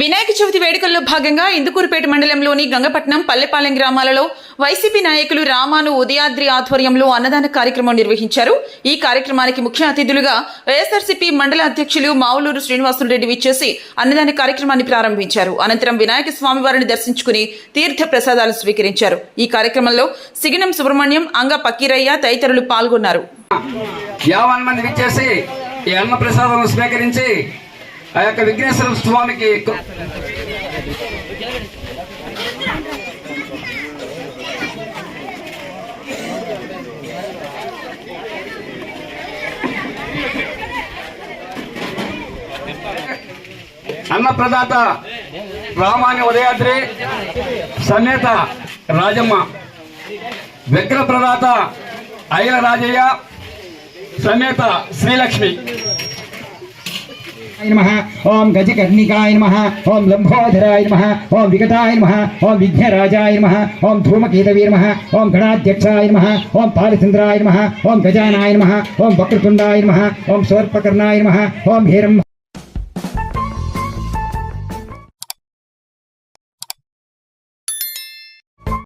వినాయక చవితి వేడుకల్లో భాగంగా ఇందుకూరుపేట మండలంలోని గంగపట్నం పల్లెపాలెం గ్రామాలలో వైసీపీ నాయకులు రామాను ఉదయాద్రి ఆధ్వర్యంలో అన్నదాన కార్యక్రమం నిర్వహించారు. ఈ కార్యక్రమానికి ముఖ్య అతిథులుగా వైఎస్ఆర్సీపీ మండల అధ్యక్షులు మావులూరు శ్రీనివాసులు రెడ్డి విచ్చేసి అన్నదాన కార్యక్రమాన్ని ప్రారంభించారు. అనంతరం వినాయక స్వామి వారిని దర్శించుకుని తీర్థ ప్రసాదాలు స్వీకరించారు. ఈ కార్యక్రమంలో సిగినం సుబ్రహ్మణ్యం అంగ పకీరయ్య తదితరులు పాల్గొన్నారు. మంది విచ్చేసి ఈ అన్న స్వీకరించి ఆ యొక్క విఘ్నేశ్వర స్వామికి అన్న ప్రదాత రామాని ఉదయాద్రి సమేత రాజమ్మ విగ్రహ ప్రదాత అయ్యల రాజయ్య సమేత శ్రీలక్ష్మి. नमः ओम गजकर्णिकाय नमः ओम लंबोधराय नमः ओम विकटाय नमः ओम विघ्नराजाय नमः ओम धूमकेतवे नमः ओम गणाध्यक्षाय नमः ओम पालचंद्राय नमः ओम गजानाय नमः ओम वक्रतुंडाय नमः ओम सर्पकर्णाय नमः ओम हेरम